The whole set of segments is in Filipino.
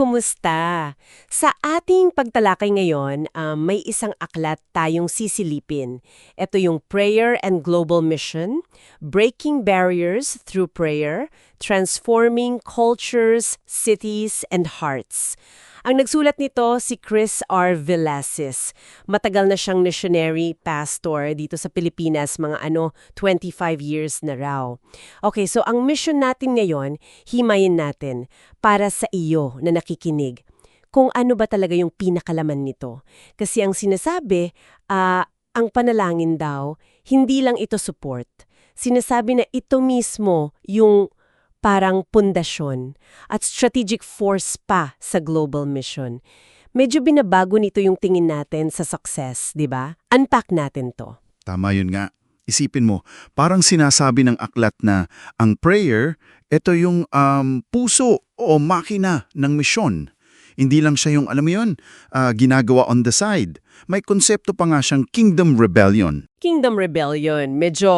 kumusta? Sa ating pagtalakay ngayon, um, may isang aklat tayong sisilipin. Ito yung Prayer and Global Mission, Breaking Barriers Through Prayer, Transforming Cultures, Cities, and Hearts. Ang nagsulat nito si Chris R. Velasquez. Matagal na siyang missionary pastor dito sa Pilipinas, mga ano, 25 years na raw. Okay, so ang mission natin ngayon, himayin natin para sa iyo na nakikinig. Kung ano ba talaga yung pinakalaman nito. Kasi ang sinasabi, ah, ang panalangin daw, hindi lang ito support. Sinasabi na ito mismo yung parang pundasyon at strategic force pa sa global mission. Medyo binabago nito yung tingin natin sa success, di ba? Unpack natin to. Tama yun nga. Isipin mo, parang sinasabi ng aklat na ang prayer, ito yung um, puso o makina ng misyon. Hindi lang siya yung, alam mo yun, ah, ginagawa on the side. May konsepto pa nga siyang kingdom rebellion. Kingdom Rebellion, medyo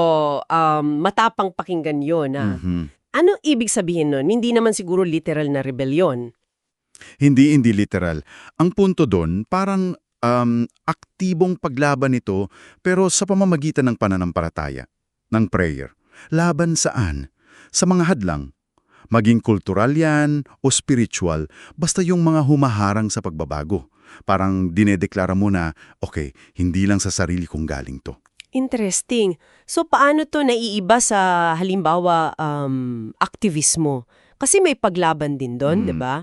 um, matapang pakinggan yun. Ah. Mhm. Ano ibig sabihin nun? Hindi naman siguro literal na rebellion. Hindi, hindi literal. Ang punto doon, parang um, aktibong paglaban nito pero sa pamamagitan ng pananampalataya, ng prayer. Laban saan? Sa mga hadlang. Maging kultural yan o spiritual, basta yung mga humaharang sa pagbabago. Parang dinedeklara mo na, okay, hindi lang sa sarili kong galing to. Interesting. So paano to naiiba sa halimbawa um, aktivismo? Kasi may paglaban din doon, Mm. 'di ba?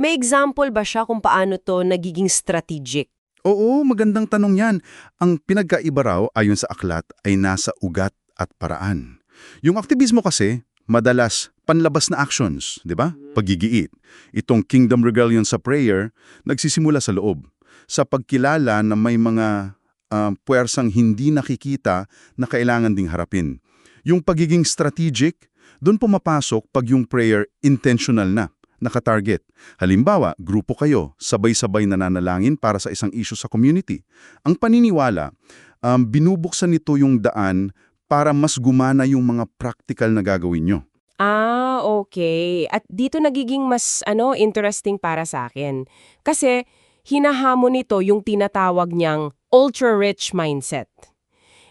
May example ba siya kung paano to nagiging strategic? Oo, magandang tanong yan. Ang pinagkaiba raw ayon sa aklat ay nasa ugat at paraan. Yung aktivismo kasi, madalas panlabas na actions, di ba? Pagigiit. Itong Kingdom Rebellion sa prayer, nagsisimula sa loob. Sa pagkilala na may mga ah, puwersang hindi nakikita na kailangan ding harapin. Yung pagiging strategic, doon pumapasok pag yung prayer intentional na, nakatarget. Halimbawa, grupo kayo, sabay-sabay nananalangin para sa isang issue sa community. Ang paniniwala, um, binubuksan nito yung daan para mas gumana yung mga practical na gagawin nyo. Ah, okay. At dito nagiging mas ano interesting para sa akin. Kasi hinahamon nito yung tinatawag niyang ultra-rich mindset.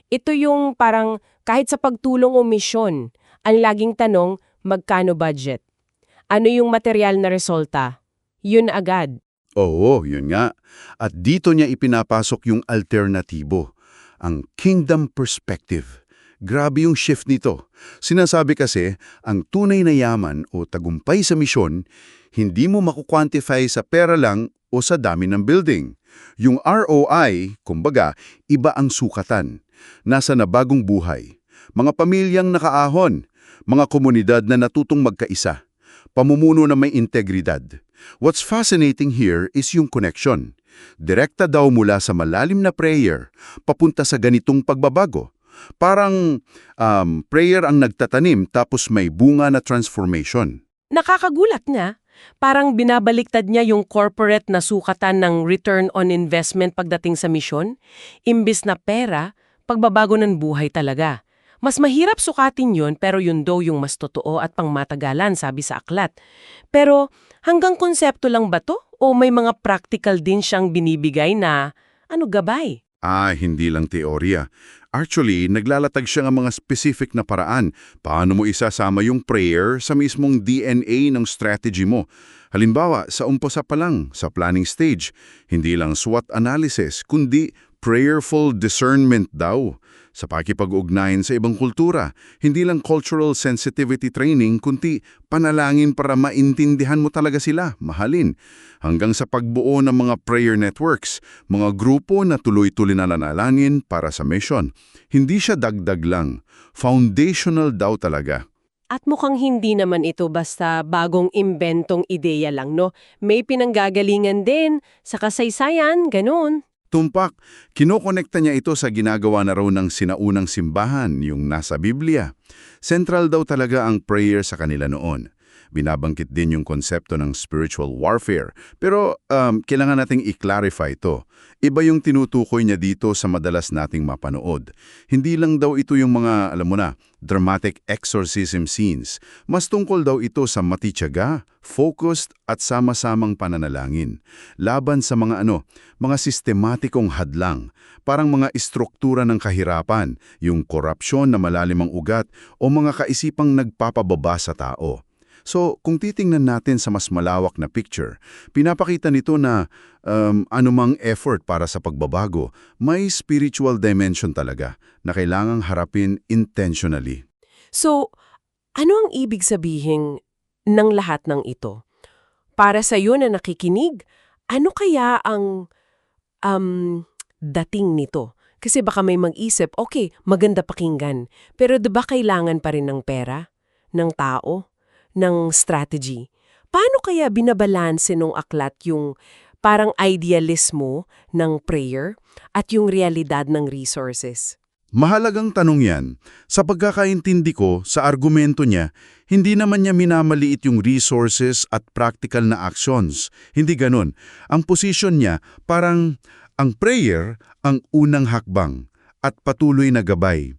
Ito yung parang kahit sa pagtulong o misyon, ang laging tanong, magkano budget? Ano yung material na resulta? Yun agad. Oo, yun nga. At dito niya ipinapasok yung alternatibo, ang kingdom perspective. Grabe yung shift nito. Sinasabi kasi, ang tunay na yaman o tagumpay sa misyon, hindi mo makukwantify sa pera lang o sa dami ng building. Yung ROI, kumbaga, iba ang sukatan. Nasa nabagong buhay. Mga pamilyang nakaahon, mga komunidad na natutong magkaisa, pamumuno na may integridad. What's fascinating here is yung connection. Direkta daw mula sa malalim na prayer, papunta sa ganitong pagbabago. Parang um, prayer ang nagtatanim tapos may bunga na transformation. Nakakagulat na. Parang binabaliktad niya yung corporate na sukatan ng return on investment pagdating sa misyon. Imbis na pera, pagbabago ng buhay talaga. Mas mahirap sukatin yun pero yun daw yung mas totoo at pangmatagalan sabi sa aklat. Pero hanggang konsepto lang ba to? O may mga practical din siyang binibigay na ano gabay? Ah, hindi lang teorya. Actually, naglalatag siya ng mga specific na paraan. Paano mo isasama yung prayer sa mismong DNA ng strategy mo? Halimbawa, sa umpisa pa lang, sa planning stage, hindi lang SWOT analysis, kundi prayerful discernment daw. Sa pakipag-ugnayan sa ibang kultura, hindi lang cultural sensitivity training, kundi panalangin para maintindihan mo talaga sila, mahalin. Hanggang sa pagbuo ng mga prayer networks, mga grupo na tuloy-tuloy na nanalangin para sa mission. Hindi siya dagdag lang, foundational daw talaga. At mukhang hindi naman ito basta bagong imbentong ideya lang, no? May pinanggagalingan din sa kasaysayan, ganun. Tumpak, kinokonekta niya ito sa ginagawa na raw ng sinaunang simbahan, yung nasa Biblia. Central daw talaga ang prayer sa kanila noon. Binabangkit din yung konsepto ng spiritual warfare. Pero um, kailangan nating i-clarify ito. Iba yung tinutukoy niya dito sa madalas nating mapanood. Hindi lang daw ito yung mga, alam mo na, dramatic exorcism scenes. Mas tungkol daw ito sa matityaga, focused at sama-samang pananalangin. Laban sa mga ano, mga sistematikong hadlang, parang mga istruktura ng kahirapan, yung korupsyon na malalimang ugat o mga kaisipang nagpapababa sa tao. So, kung titingnan natin sa mas malawak na picture, pinapakita nito na um, anumang effort para sa pagbabago, may spiritual dimension talaga na kailangang harapin intentionally. So, ano ang ibig sabihin ng lahat ng ito? Para sa iyo na nakikinig, ano kaya ang um, dating nito? Kasi baka may mag-isip, okay, maganda pakinggan, pero 'di ba kailangan pa rin ng pera, ng tao, ng strategy? Paano kaya binabalanse nung aklat yung parang idealismo ng prayer at yung realidad ng resources? Mahalagang tanong yan. Sa pagkakaintindi ko, sa argumento niya, hindi naman niya minamaliit yung resources at practical na actions. Hindi ganun. Ang position niya, parang ang prayer ang unang hakbang at patuloy na gabay.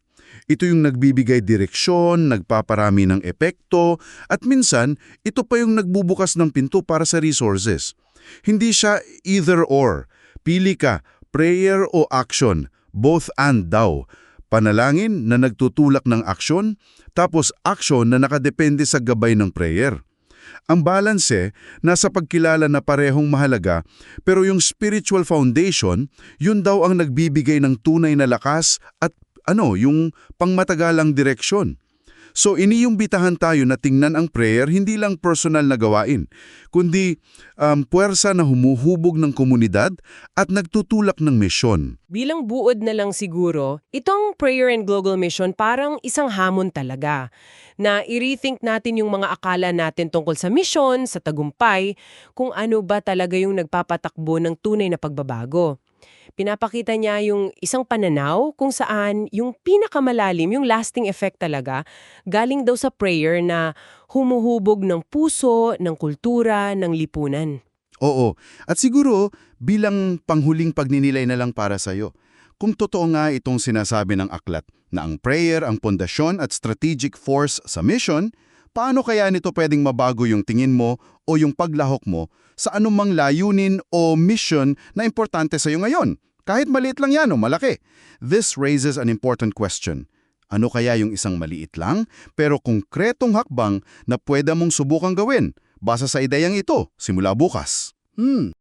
Ito yung nagbibigay direksyon, nagpaparami ng epekto, at minsan, ito pa yung nagbubukas ng pinto para sa resources. Hindi siya either or. Pili ka, prayer o action, both and daw. Panalangin na nagtutulak ng aksyon, tapos action na nakadepende sa gabay ng prayer. Ang balanse, nasa pagkilala na parehong mahalaga, pero yung spiritual foundation, yun daw ang nagbibigay ng tunay na lakas at ano, yung pangmatagalang direksyon. So iniimbitahan tayo na tingnan ang prayer hindi lang personal na gawain, kundi um, puwersa na humuhubog ng komunidad at nagtutulak ng misyon. Bilang buod na lang siguro, itong Prayer and Global Mission parang isang hamon talaga na i-rethink natin yung mga akala natin tungkol sa mission, sa tagumpay, kung ano ba talaga yung nagpapatakbo ng tunay na pagbabago. Pinapakita niya yung isang pananaw kung saan yung pinakamalalim, yung lasting effect talaga, galing daw sa prayer na humuhubog ng puso, ng kultura, ng lipunan. Oo, at siguro bilang panghuling pagninilay na lang para sa'yo, kung totoo nga itong sinasabi ng aklat na ang prayer ang pundasyon at strategic force sa mission, paano kaya nito pwedeng mabago yung tingin mo o yung paglahok mo sa anumang layunin o mission na importante sa'yo ngayon? Kahit maliit lang yan o malaki. This raises an important question. Ano kaya yung isang maliit lang pero konkretong hakbang na pwede mong subukang gawin basa sa ideyang ito simula bukas? Hmm.